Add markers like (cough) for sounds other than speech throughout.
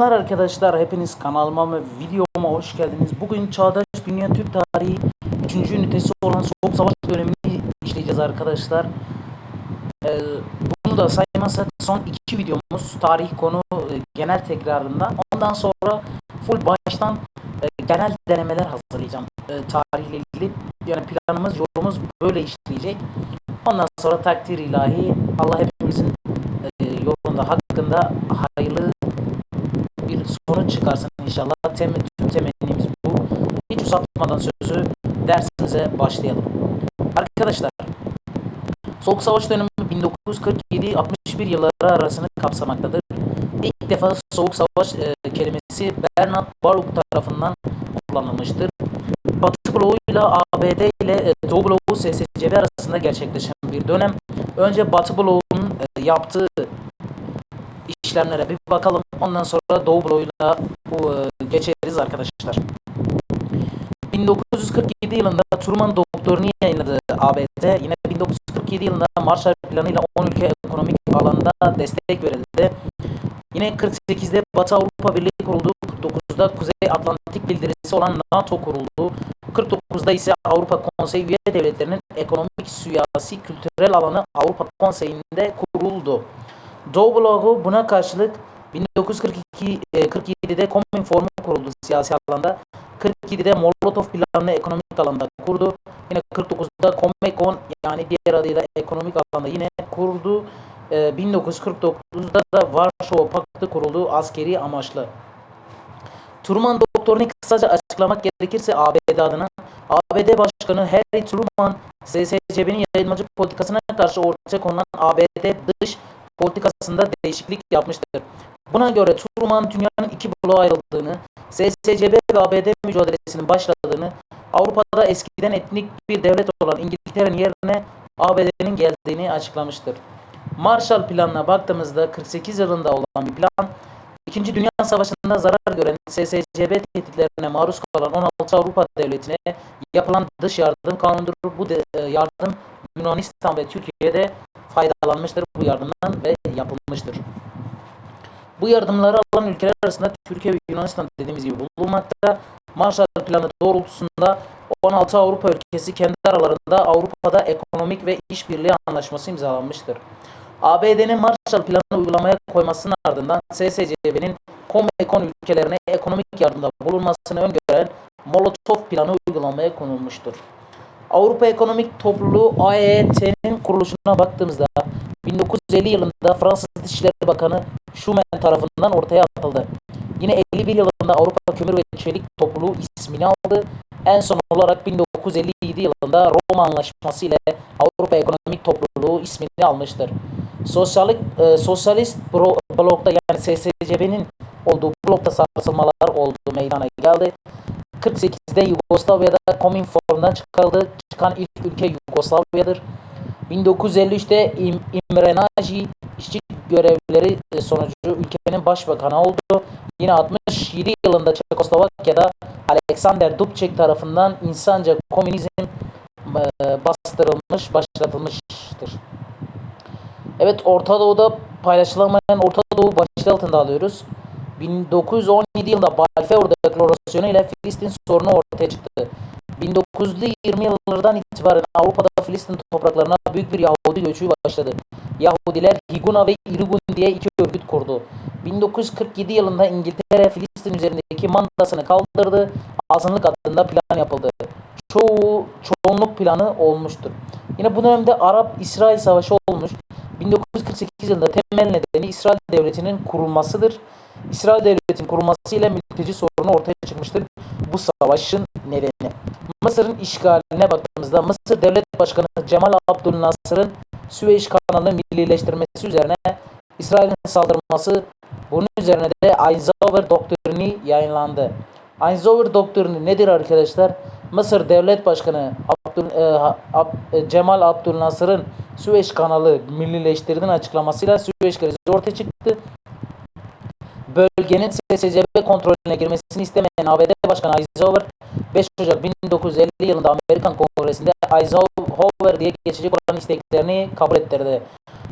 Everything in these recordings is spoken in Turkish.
Selamlar arkadaşlar. Hepiniz kanalıma ve videoma hoş geldiniz. Bugün Çağdaş Dünya Türk Tarihi 3. ünitesi olan Soğuk Savaş dönemini işleyeceğiz arkadaşlar. Ee, bunu da saymazsak son iki videomuz tarih konu e, genel tekrarında. Ondan sonra full baştan e, genel denemeler hazırlayacağım e, tarihle ilgili. Yani planımız, yolumuz böyle işleyecek. Ondan sonra takdir ilahi Allah hepimizin e, yolunda hakkında hayırlı sonuç çıkarsın inşallah. Tem tüm temennimiz bu. Hiç uzatmadan sözü dersimize başlayalım. Arkadaşlar, Soğuk Savaş dönemi 1947-61 yılları arasını kapsamaktadır. İlk defa Soğuk Savaş e, kelimesi Bernard Baruch tarafından kullanılmıştır. Batı bloğuyla ABD ile e, Doğu bloğu SSCB arasında gerçekleşen bir dönem. Önce Batı bloğunun e, yaptığı işlemlere bir bakalım. Ondan sonra Doğu bloğuyla e, geçeriz arkadaşlar. 1947 yılında Truman doktorunu yayınladı ABD. Yine 1947 yılında Marshall Planı'yla 10 ülke ekonomik alanda destek verildi. Yine 48'de Batı Avrupa Birliği kuruldu. 49'da Kuzey Atlantik bildirisi olan NATO kuruldu. 49'da ise Avrupa Konseyi üye devletlerinin ekonomik, siyasi, kültürel alanı Avrupa Konseyi'nde kuruldu. Doğu bloğu buna karşılık 1942 e, 47'de Komintern kuruldu siyasi alanda. 47'de Molotov planını ekonomik alanda kurdu. Yine 49'da Comecon yani diğer adıyla ekonomik alanda yine kurdu. E, 1949'da da Varşova Paktı kuruldu askeri amaçlı. Truman doktorunu kısaca açıklamak gerekirse ABD adına ABD Başkanı Harry Truman SSCB'nin yayılmacı politikasına karşı ortaya konulan ABD dış politikasında değişiklik yapmıştır. Buna göre Truman dünyanın iki bloğa ayrıldığını, SSCB ve ABD mücadelesinin başladığını, Avrupa'da eskiden etnik bir devlet olan İngiltere'nin yerine ABD'nin geldiğini açıklamıştır. Marshall Planı'na baktığımızda 48 yılında olan bir plan, İkinci Dünya Savaşı'nda zarar gören SSCB tehditlerine maruz kalan 16 Avrupa devletine yapılan dış yardım kanunudur. Bu e, yardım Yunanistan ve Türkiye'de faydalanmıştır bu yardımdan ve yapılmıştır. Bu yardımları alan ülkeler arasında Türkiye ve Yunanistan dediğimiz gibi bulunmakta. Marshall Planı doğrultusunda 16 Avrupa ülkesi kendi aralarında Avrupa'da ekonomik ve işbirliği anlaşması imzalanmıştır. ABD'nin Marshall Planı uygulamaya koymasının ardından SSCB'nin Comecon ülkelerine ekonomik yardımda bulunmasını öngören Molotov Planı uygulamaya konulmuştur. Avrupa Ekonomik Topluluğu AET'nin kuruluşuna baktığımızda 1950 yılında Fransız Dışişleri Bakanı Schuman tarafından ortaya atıldı. Yine 51 yılında Avrupa Kömür ve Çelik Topluluğu ismini aldı. En son olarak 1957 yılında Roma Anlaşması ile Avrupa Ekonomik Topluluğu ismini almıştır. Sosyalik, e, sosyalist bro, blokta yani SSCB'nin olduğu blokta sarsılmalar oldu meydana geldi. 48'de Yugoslavya'da Komintern'dan çıkarıldı. Çıkan ilk ülke Yugoslavya'dır. 1953'te İm İmre Nagy işçi görevleri sonucu ülkenin başbakanı oldu. Yine 67 yılında Çekoslovakya'da Alexander Dubček tarafından insanca komünizm e, bastırılmış, başlatılmıştır. Evet Orta Doğu'da paylaşılamayan Orta Doğu başlığı altında alıyoruz. 1917 yılında Balfour Deklarasyonu ile Filistin sorunu ortaya çıktı. 1920 yıllardan itibaren Avrupa'da Filistin topraklarına büyük bir Yahudi göçü başladı. Yahudiler Higuna ve Irgun diye iki örgüt kurdu. 1947 yılında İngiltere Filistin üzerindeki mandasını kaldırdı. Azınlık adında plan yapıldı. Çoğu çoğunluk planı olmuştur. Yine bu dönemde Arap-İsrail Savaşı olmuş. 1948 yılında temel nedeni İsrail Devleti'nin kurulmasıdır. İsrail Devleti'nin kurulmasıyla mülteci sorunu ortaya çıkmıştır. Bu savaşın nedeni. Mısır'ın işgaline baktığımızda Mısır Devlet Başkanı Cemal Abdülnasır'ın Süveyş kanalını millileştirmesi üzerine İsrail'in saldırması bunun üzerine de Eisenhower doktrini yayınlandı. Eisenhower doktrini nedir arkadaşlar? Mısır Devlet Başkanı Abdül, e, Ab, e, Cemal Abdülnasır'ın Süveyş kanalı millileştirdiğini açıklamasıyla Süveyş krizi ortaya çıktı bölgenin SSCB kontrolüne girmesini istemeyen ABD Başkanı Eisenhower 5 Ocak 1950 yılında Amerikan Kongresi'nde Eisenhower diye geçecek olan isteklerini kabul ettirdi.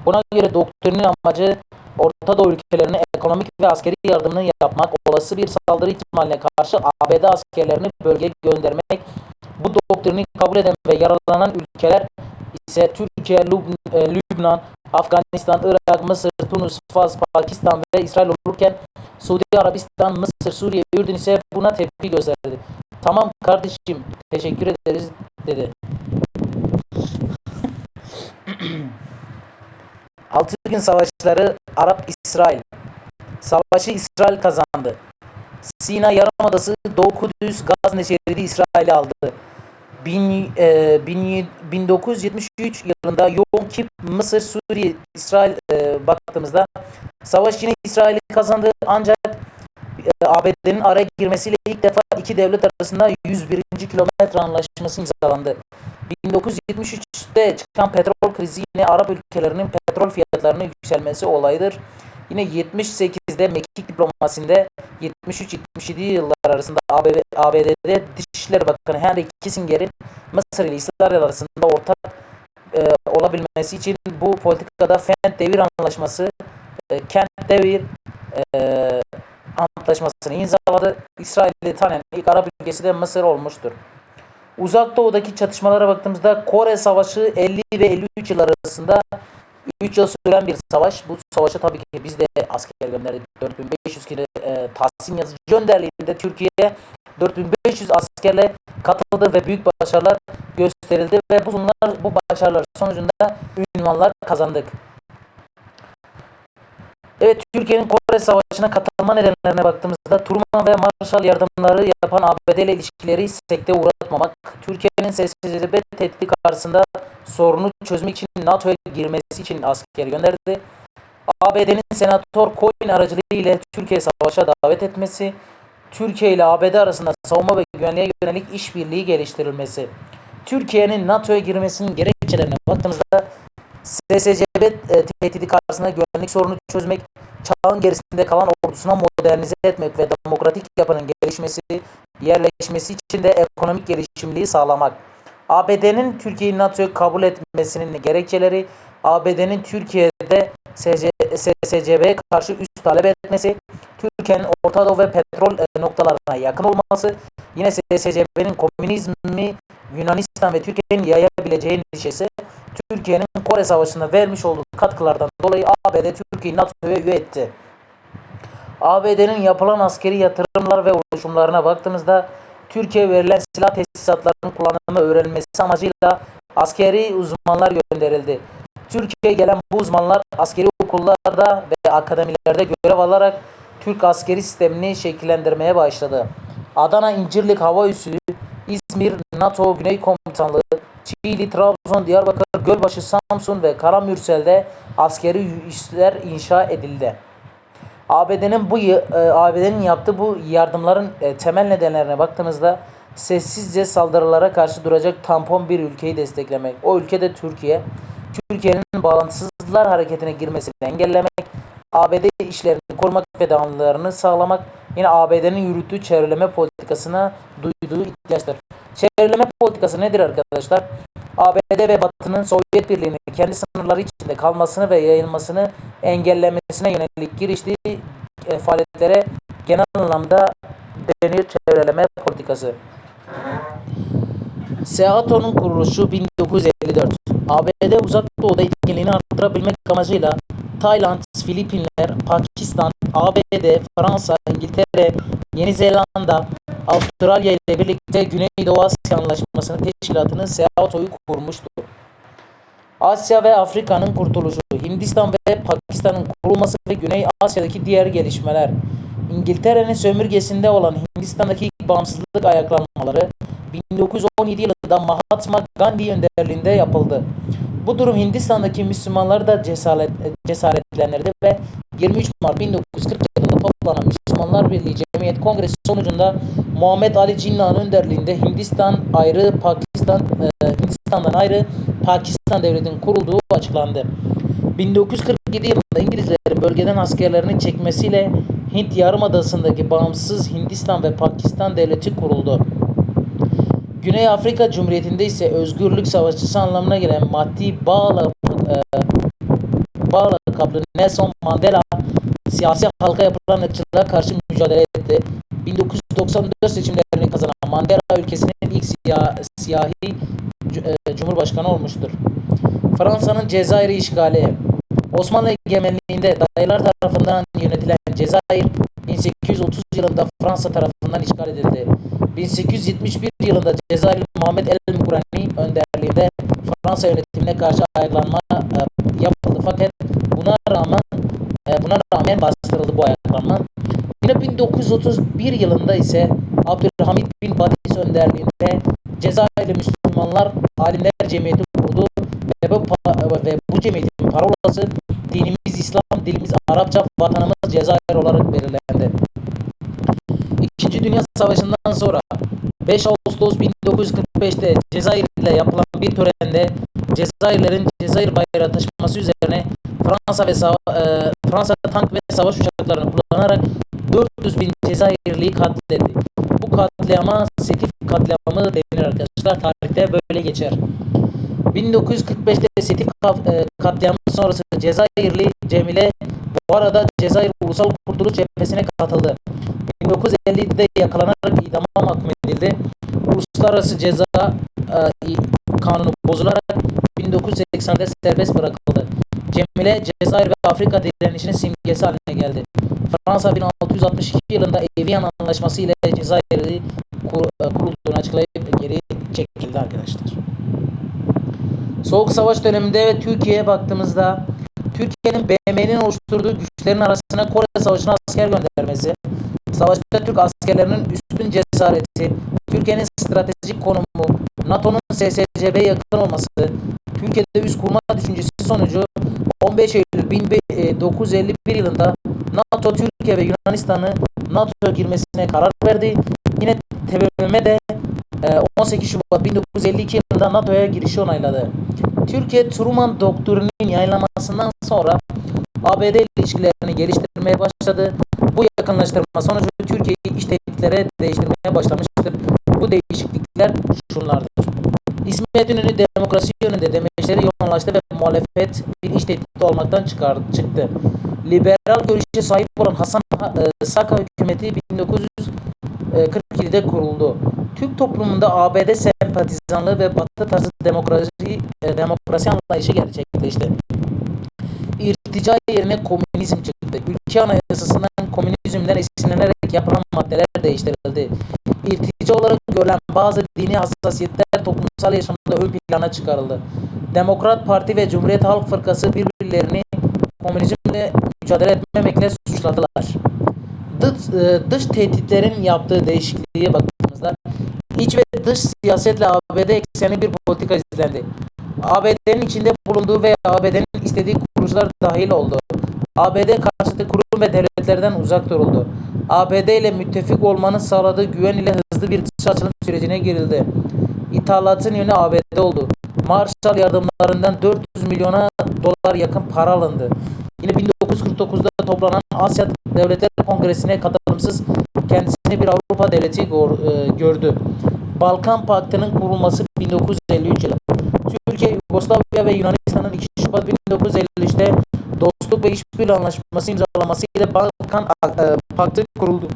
Buna göre doktrinin amacı Orta Doğu ülkelerine ekonomik ve askeri yardımını yapmak, olası bir saldırı ihtimaline karşı ABD askerlerini bölgeye göndermek, bu doktrini kabul eden ve yararlanan ülkeler ise Türkiye, e, Lübnan, Afganistan, Irak, Mısır, Tunus, Fas, Pakistan ve İsrail olurken Suudi Arabistan, Mısır, Suriye, Ürdün ise buna tepki gösterdi. Tamam kardeşim teşekkür ederiz dedi. (clears throat) Altı gün savaşları Arap-İsrail. Savaşı İsrail kazandı. Sina Yarımadası Doğu Kudüs Gazne şeridi İsrail'e aldı. Bin, e, bin- 1973 yılında Yom Kip, Mısır, Suriye, İsrail e, baktığımızda savaş yine İsrail'i kazandı ancak e, ABD'nin araya girmesiyle ilk defa iki devlet arasında 101. kilometre anlaşması imzalandı. 1973'te çıkan petrol krizi yine Arap ülkelerinin petrol fiyatlarının yükselmesi olayıdır. Yine 78'de Mekik diplomasinde 73-77 yıllar arasında ABD, ABD'de Dışişleri Bakanı Henry Kissinger'in Mısır ile İsrail arasında ortak e, olabilmesi için bu politikada Fent Devir Anlaşması, e, Kent Devir e, Antlaşması'nı imzaladı. İsrail'i tanıyan ilk Arap ülkesi de Mısır olmuştur. Uzak Doğu'daki çatışmalara baktığımızda Kore Savaşı 50 ve 53 yıl arasında 3 yıl süren bir savaş. Bu savaşa tabii ki biz de asker gönderdik. 4500 kilo e, Tahsin Yazıcı önderliğinde Türkiye 4500 askerle katıldı ve büyük başarılar gösterildi ve bunlar bu başarılar sonucunda ünvanlar kazandık. Evet Türkiye'nin Kore Savaşı'na katılma nedenlerine baktığımızda Truman ve Marshall yardımları yapan ABD ile ilişkileri sekte uğratmamak, Türkiye'nin SSCB tehdidi karşısında sorunu çözmek için NATO'ya girmesi için asker gönderdi. ABD'nin Senatör Cohen aracılığı ile Türkiye savaşa davet etmesi, Türkiye ile ABD arasında savunma ve güvenliğe yönelik işbirliği geliştirilmesi, Türkiye'nin NATO'ya girmesinin gerekçelerine baktığımızda SSCB e, tehdidi karşısında güvenlik sorunu çözmek, çağın gerisinde kalan ordusuna modernize etmek ve demokratik yapının gelişmesi, yerleşmesi için de ekonomik gelişimliği sağlamak. ABD'nin Türkiye'yi NATO'ya kabul etmesinin gerekçeleri, ABD'nin Türkiye'de SC, SSCB'ye karşı üst talep etmesi, Türkiye'nin Orta Doğu ve petrol e, noktalarına yakın olması, yine SSCB'nin komünizmi Yunanistan ve Türkiye'nin yayabileceği endişesi, Türkiye'nin Kore Savaşı'na vermiş olduğu katkılardan dolayı ABD Türkiye'yi NATO'ya üye etti. ABD'nin yapılan askeri yatırımlar ve oluşumlarına baktığımızda Türkiye verilen silah tesisatlarının kullanımı öğrenilmesi amacıyla askeri uzmanlar gönderildi. Türkiye'ye gelen bu uzmanlar askeri okullarda ve akademilerde görev alarak Türk askeri sistemini şekillendirmeye başladı. Adana İncirlik Hava Üssü, İzmir NATO Güney Komutanlığı, Çiğli, Trabzon, Diyarbakır, Gölbaşı, Samsun ve Karamürsel'de askeri üsler inşa edildi. ABD'nin bu e, ABD'nin yaptığı bu yardımların e, temel nedenlerine baktığımızda sessizce saldırılara karşı duracak tampon bir ülkeyi desteklemek. O ülke de Türkiye. Türkiye'nin bağlantısızlar hareketine girmesini engellemek, ABD işlerini korumak ve devamlılığını sağlamak, yine ABD'nin yürüttüğü çevreleme politikasına duyduğu ihtiyaçtır. Çevreleme politikası nedir arkadaşlar? ABD ve Batı'nın Sovyet Birliği'nin kendi sınırları içinde kalmasını ve yayılmasını engellemesine yönelik giriştiği e, faaliyetlere genel anlamda denir çevreleme politikası. SEATO'nun kuruluşu 1954. ABD Uzak Doğu'da etkinliğini arttırabilmek amacıyla Tayland, Filipinler, Pakistan, ABD, Fransa, İngiltere, Yeni Zelanda, Avustralya ile birlikte Güneydoğu Asya Anlaşması'nın teşkilatını SEATO'yu kurmuştu. Asya ve Afrika'nın kurtuluşu, Hindistan ve Pakistan'ın kurulması ve Güney Asya'daki diğer gelişmeler, İngiltere'nin sömürgesinde olan Hindistan'daki bağımsızlık ayaklanmaları 1917 yılında Mahatma Gandhi önderliğinde yapıldı. Bu durum Hindistan'daki Müslümanları da cesaret, cesaretlendirdi ve 23 Mart 1940 yılında toplanan Müslümanlar Birliği Cemiyet Kongresi sonucunda Muhammed Ali Cinnah'ın önderliğinde Hindistan ayrı Pakistan e, Hindistan'dan ayrı Pakistan devletinin kurulduğu açıklandı. 1947 yılında İngilizlerin bölgeden askerlerini çekmesiyle Hint Yarımadası'ndaki bağımsız Hindistan ve Pakistan devleti kuruldu. Güney Afrika Cumhuriyeti'nde ise özgürlük savaşçısı anlamına gelen maddi bağla, e, bağla lakaplı Nelson Mandela siyasi halka yapılan ırkçılığa karşı mücadele etti. 1994 seçimlerini kazanan Mandela ülkesinin ilk siyah, siyahi e, cumhurbaşkanı olmuştur. Fransa'nın Cezayir'i işgali Osmanlı egemenliğinde dayılar tarafından yönetilen Cezayir 1830 yılında Fransa tarafından işgal edildi. 1871 yılında Cezayirli Muhammed El Mukurani önderliğinde Fransa yönetimine karşı ayaklanma e, yapıldı. Fakat buna rağmen e, buna rağmen bastırıldı bu ayaklanma. Yine 1931 yılında ise Abdülhamit bin Badis önderliğinde Cezayirli Müslümanlar Alimler Cemiyeti kurdu ve bu, ve bu cemiyetin parolası dinimiz İslam, dilimiz Arapça, vatanımız Cezayir olarak belirlendi. İkinci Dünya Savaşı'ndan sonra 5 Ağustos 1945'te Cezayir ile yapılan bir törende Cezayirlerin Cezayir bayrağı taşıması üzerine Fransa ve e, Fransa tank ve savaş uçaklarını kullanarak 400 bin Cezayirliyi katletti. Bu katliama Setif katliamı denir arkadaşlar. Tarihte böyle geçer. 1945'te Setif ka- e, katliamı sonrası Cezayirli Cemile bu arada Cezayir Ulusal Kurtuluş Cephesi'ne katıldı. 1950'de yakalanarak idama mahkum edildi. Uluslararası Ceza e, Kanunu bozularak 1980'de serbest bırakıldı. Cemile Cezayir ve Afrika direnişinin simgesi haline geldi. Fransa 1662 yılında Evian Anlaşması ile Cezayir'i e, kurulduğunu açıklayıp geri çekildi arkadaşlar. Soğuk Savaş döneminde ve Türkiye'ye baktığımızda Türkiye'nin BM'nin oluşturduğu güçlerin arasına Kore Savaşı'na asker göndermesi, savaşta Türk askerlerinin üstün cesareti, Türkiye'nin stratejik konumu, NATO'nun SSCB'ye yakın olması, Türkiye'de üst kurma düşüncesi sonucu 15 Eylül 1951 yılında NATO Türkiye ve Yunanistan'ı NATO'ya girmesine karar verdi. Yine TBMM de 18 Şubat 1952 yılında NATO'ya girişi onayladı. Türkiye Truman Doktrini'nin yayınlanmasından sonra ABD ilişkilerini geliştirmeye başladı. Bu yakınlaştırma sonucu Türkiye'yi iç tehditlere değiştirmeye başlamıştır. Bu değişiklikler şunlardır. İsmet İnönü demokrasi yönünde demeçleri yoğunlaştı ve muhalefet bir iç tehdit olmaktan çıkar, çıktı. Liberal görüşe sahip olan Hasan e, Saka hükümeti 1947'de kuruldu. Türk toplumunda ABD sempatizanlığı ve Batı tarzı demokrasi, e, demokrasi anlayışı gerçekleşti. İrtica yerine komünizm çıktı. Ülke anayasasından komünizmden esinlenerek yapılan maddeler değiştirildi. İrtica olarak görülen bazı dini hassasiyetler toplumsal yaşamda ön plana çıkarıldı. Demokrat Parti ve Cumhuriyet Halk Fırkası birbirlerini komünizmle mücadele etmemekle suçladılar. Dış, e, dış tehditlerin yaptığı değişikliğe baktığımızda iç ve dış siyasetle ABD ekseni bir politika izlendi. ABD'nin içinde bulunduğu ve ABD'nin istediği kurucular dahil oldu. ABD karşıtı kurum ve devletlerden uzak duruldu. ABD ile müttefik olmanın sağladığı güven ile hızlı bir dış açılım sürecine girildi. İthalatın yönü ABD oldu. Marshall yardımlarından 400 milyona dolar yakın para alındı. Yine 1949'da toplanan Asya Devletler Kongresi'ne katılımsız kendisini bir Avrupa devleti e, gördü. Balkan Paktı'nın kurulması 1953 yılı. Türkiye, Yugoslavya ve Yunanistan'ın 2 Şubat 1953'te dostluk ve işbirliği anlaşması imzalaması ile Balkan e, Paktı kuruldu.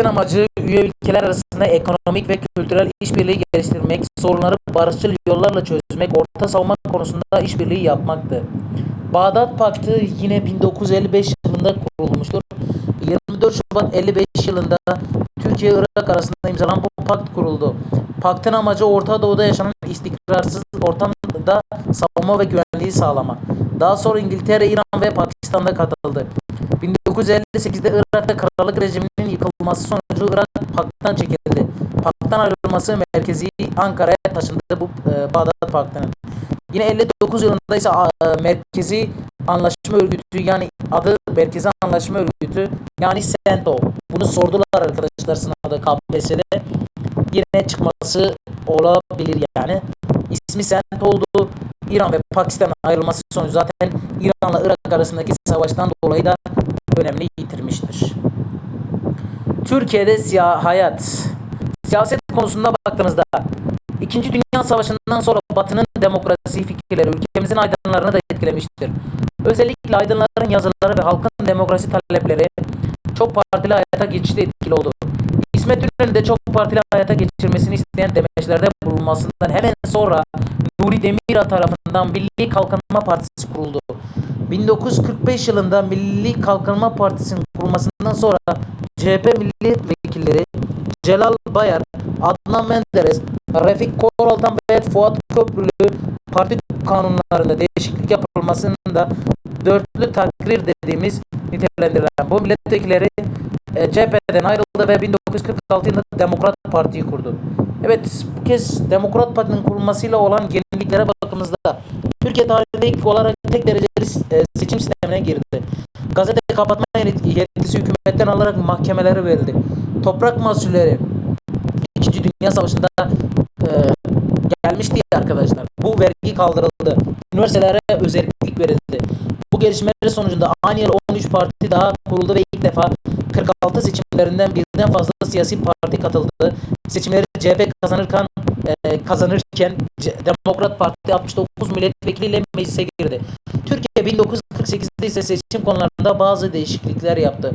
Paktın amacı üye ülkeler arasında ekonomik ve kültürel işbirliği geliştirmek, sorunları barışçıl yollarla çözmek, orta savunma konusunda işbirliği yapmaktı. Bağdat Paktı yine 1955 yılında kurulmuştur. 24 Şubat 55 yılında Türkiye Irak arasında imzalanan bu pakt kuruldu. Paktın amacı Orta Doğu'da yaşanan istikrarsız ortamda savunma ve güvenliği sağlama. Daha sonra İngiltere, İran ve Pakistan'da katıldı. 1958'de Irak'ta krallık rejiminin yıkılması sonucu Irak Pak'tan çekildi. Pak'tan ayrılması merkezi Ankara'ya taşındı bu e, Bağdat Paktı'nın. Yine 59 yılında ise e, Merkezi Anlaşma Örgütü yani adı Merkezi Anlaşma Örgütü yani SENTO. Bunu sordular arkadaşlar sınavda KPSS'de. Yine çıkması olabilir yani. İsmi SENTO oldu. İran ve Pakistan'ın ayrılması sonucu zaten İran'la Irak arasındaki savaştan dolayı da önemli yitirmiştir. Türkiye'de siyah hayat. Siyaset konusunda baktığımızda İkinci Dünya Savaşı'ndan sonra Batı'nın demokrasi fikirleri ülkemizin aydınlarını da etkilemiştir. Özellikle aydınların yazıları ve halkın demokrasi talepleri çok partili hayata geçişte etkili oldu. İsmet İnönü'nün de çok partili hayata geçirmesini isteyen demeçlerde bulunmasından hemen sonra Nuri Demirağ tarafından Milli Kalkınma Partisi kuruldu. 1945 yılında Milli Kalkınma Partisi'nin kurulmasından sonra CHP milletvekilleri Celal Bayar, Adnan Menderes, Refik Koraltan ve Fuat Köprülü parti kanunlarında değişiklik yapılmasını da dörtlü takrir dediğimiz nitelendirilen bu milletvekilleri e, CHP'den ayrıldı ve 1946 yılında Demokrat Parti'yi kurdu. Evet bu kez Demokrat Parti'nin kurulmasıyla olan yeniliklere bakımızda Türkiye tarihinde ilk olarak tek dereceli e, seçim sistemine girdi. Gazete kapatma yetkisi hükümetten alarak mahkemelere verildi. Toprak mahsulleri İkinci Dünya Savaşı'nda e, gelmişti arkadaşlar. Bu vergi kaldırıldı. Üniversitelere özellik verildi. Bu gelişmeler sonucunda aynı yıl 13 parti daha kuruldu ve ilk defa 46 seçimlerinden birden fazla siyasi parti katıldı. Seçimleri CHP kazanırken e, kazanırken Demokrat Parti 69 milletvekiliyle meclise girdi. Türkiye 1948'de ise seçim konularında bazı değişiklikler yaptı.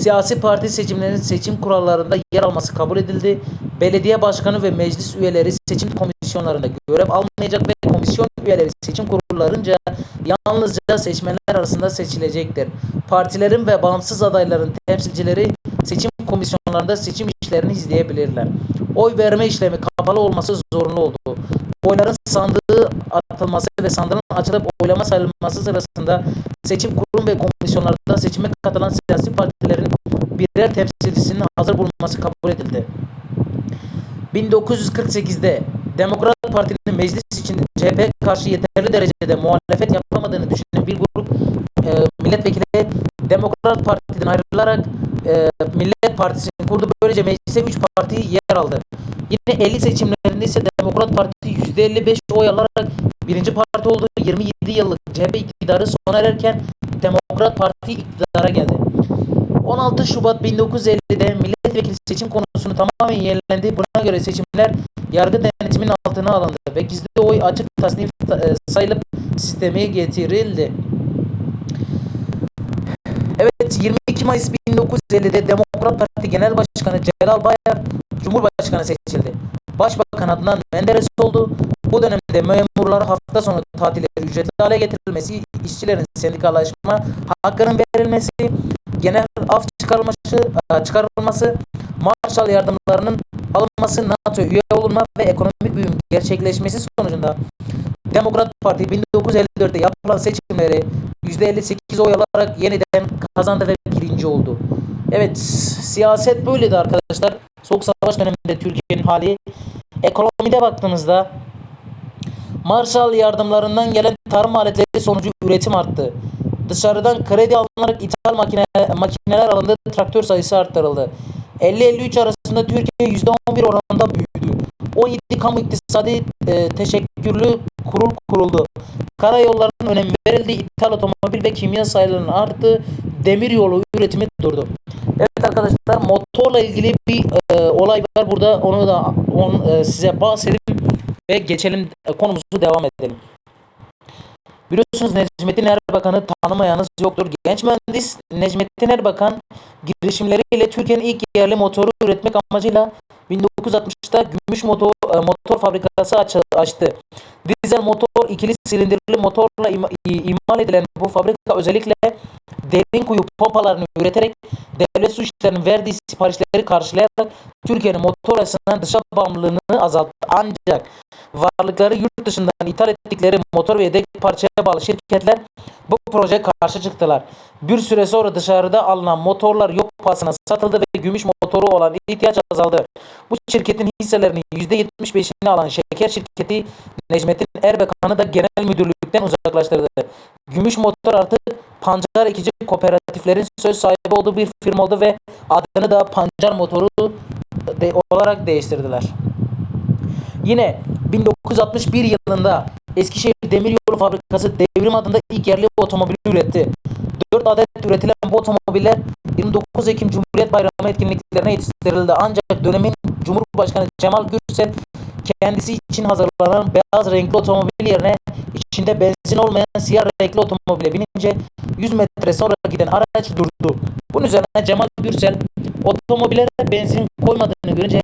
Siyasi parti seçimlerinin seçim kurallarında yer alması kabul edildi. Belediye başkanı ve meclis üyeleri seçim komisyonlarında görev almayacak ve komisyon üyeleri seçim kurullarınca yalnızca seçmenler arasında seçilecektir. Partilerin ve bağımsız adayların temsilcileri seçim komisyonlarında seçim işlerini izleyebilirler. Oy verme işlemi kapalı olması zorunlu oldu. Oyların sandığı atılması ve sandığın açılıp oylama sayılması sırasında seçim kurum ve komisyonlarda seçime katılan siyasi partilerin birer temsilcisinin hazır bulunması kabul edildi. 1948'de Demokrat Parti'nin meclis içinde CHP karşı yeterli derecede muhalefet yapamadığını düşünen bir grup milletvekili Demokrat Parti'den ayrılarak e, Millet Partisi'ni kurdu. Böylece meclise 3 parti yer aldı. Yine 50 seçimlerinde ise Demokrat Parti %55 oy alarak birinci parti oldu. 27 yıllık CHP iktidarı sona ererken Demokrat Parti iktidara geldi. 16 Şubat 1950'de milletvekili seçim konusunu tamamen yenilendi. Buna göre seçimler yargı denetiminin altına alındı ve gizli oy açık tasnif e, sayılıp sisteme getirildi. Evet 22 Mayıs 1950'de Demokrat Parti Genel Başkanı Celal Bayar Cumhurbaşkanı seçildi. Başbakan Adnan Menderes oldu. Bu dönemde memurlar hafta sonu tatilleri ücretli hale getirilmesi, işçilerin sendikalaşma hakkının verilmesi, genel af çıkarılması, e, çıkarılması, Marshall yardımlarının alınması, NATO üye olunma ve ekonomik büyüm gerçekleşmesi sonucunda Demokrat Parti 1954'te yapılan seçimleri %58 oy alarak yeniden kazandı ve birinci oldu. Evet, siyaset böyleydi arkadaşlar. Soğuk Savaş döneminde Türkiye'nin hali. Ekonomide baktığımızda Marshall yardımlarından gelen tarım aletleri sonucu üretim arttı. Dışarıdan kredi alınarak ithal makine, makineler alındı, traktör sayısı arttırıldı. 50-53 arasında Türkiye %11 oranında büyüdü. 17 kamu iktisadi e, teşekkürlü kurul kuruldu. Karayollarının önemi verildi, ithal otomobil ve kimya sayılarının arttı, demir yolu üretimi durdu. Evet arkadaşlar motorla ilgili bir e, olay var burada onu da on, e, size bahsedeyim ve geçelim e, konumuzu devam edelim. Biliyorsunuz Necmettin Erbakan'ı tanımayanız yoktur. Genç mühendis Necmettin Erbakan girişimleriyle Türkiye'nin ilk yerli motoru üretmek amacıyla 1960'ta gümüş motor, e, motor fabrikası aç- açtı. Dizel motor, ikili silindirli motorla imal edilen bu fabrika özellikle derin kuyu pompalarını üreterek devlet su işlerinin verdiği siparişleri karşılayarak Türkiye'nin motor açısından dışa bağımlılığını azalttı. Ancak varlıkları yurt dışından ithal ettikleri motor ve yedek parçaya bağlı şirketler bu projeye karşı çıktılar. Bir süre sonra dışarıda alınan motorlar pahasına satıldı ve gümüş motoru olan ihtiyaç azaldı. Bu şirketin hisselerinin %75'ini alan şeker şirketi Necmettin Erbakan'ı da genel müdürlükten uzaklaştırdı. Gümüş motor artık pancar ekici kooperatiflerin söz sahibi olduğu bir firma oldu ve adını da pancar motoru de- olarak değiştirdiler. Yine 1961 yılında Eskişehir Demiryolu Fabrikası Devrim adında ilk yerli otomobili üretti. 4 adet üretilen bu otomobiller 29 Ekim Cumhuriyet Bayramı etkinliklerine yetiştirildi. Ancak dönemin Cumhurbaşkanı Cemal Gürsel kendisi için hazırlanan beyaz renkli otomobil yerine içinde benzin olmayan siyah renkli otomobile binince 100 metre sonra giden araç durdu. Bunun üzerine Cemal Gürsel otomobile benzin koymadığını görünce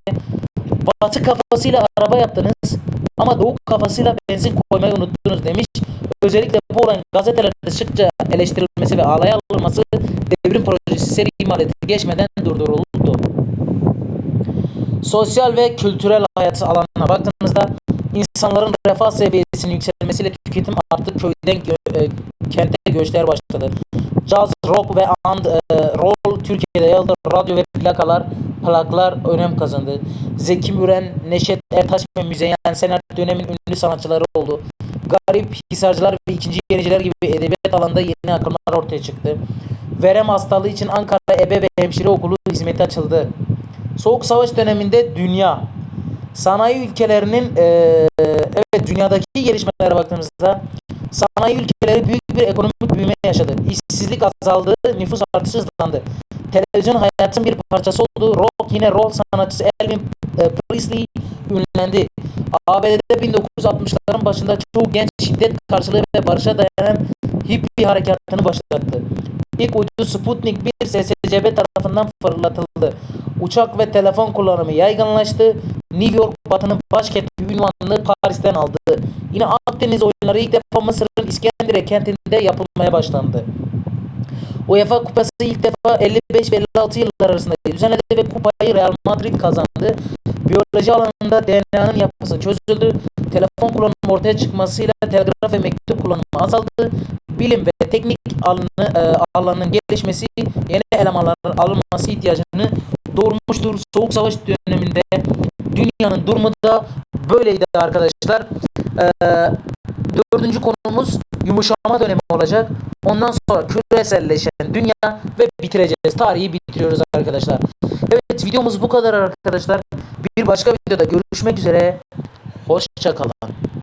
Batı kafasıyla araba yaptınız ama Doğu kafasıyla benzin koymayı unuttunuz demiş. Özellikle bu olayın gazetelerde sıkça eleştirilmesi ve alaya alınması devrim projesi seri imaleti geçmeden durduruldu. Sosyal ve kültürel hayat alanına baktığımızda insanların refah seviyesinin yükselmesiyle tüketim arttı. Köyden e, kente göçler başladı. Caz, rock ve and e, roll Türkiye'de yayıldı. Radyo ve plakalar, plaklar önem kazandı. Zeki Müren, Neşet Ertaş ve Müzeyyen Sener dönemin ünlü sanatçıları oldu. Garip, Hisarcılar ve ikinci Yeniciler gibi edebiyat alanında yeni akımlar ortaya çıktı. Verem hastalığı için Ankara Ebe ve Hemşire Okulu hizmeti açıldı. Soğuk Savaş döneminde dünya sanayi ülkelerinin eee, evet dünyadaki gelişmelere baktığımızda sanayi ülkeleri büyük bir ekonomik büyüme yaşadı. İşsizlik azaldı, nüfus artışı hızlandı. Televizyon hayatın bir parçası oldu. Rock yine rol sanatçısı Elvin e, Presley ünlendi. ABD'de 1960'ların başında çoğu genç şiddet karşılığı ve barışa dayanan hippie harekatını başlattı. İlk uydu Sputnik 1 SSCB tarafından fırlatıldı. Uçak ve telefon kullanımı yaygınlaştı. New York Batı'nın başkenti ünvanını Paris'ten aldı. Yine Akdeniz oyunları ilk defa Mısır'ın İskenderiye kentinde yapılmaya başlandı. UEFA Kupası ilk defa 55 ve 56 yıllar arasında düzenledi ve kupayı Real Madrid kazandı. Biyoloji alanında DNA'nın yapısı çözüldü. Telefon kullanımı ortaya çıkmasıyla telgraf ve mektup kullanımı azaldı. Bilim ve teknik alanı, e, alanının gelişmesi yeni elemanların alınması ihtiyacını doğurmuştur. Soğuk Savaş döneminde dünyanın durumu da böyleydi arkadaşlar. Ee, dördüncü konumuz yumuşama dönemi olacak. Ondan sonra küreselleşen dünya ve bitireceğiz. Tarihi bitiriyoruz arkadaşlar. Evet videomuz bu kadar arkadaşlar. Bir başka videoda görüşmek üzere. Hoşçakalın.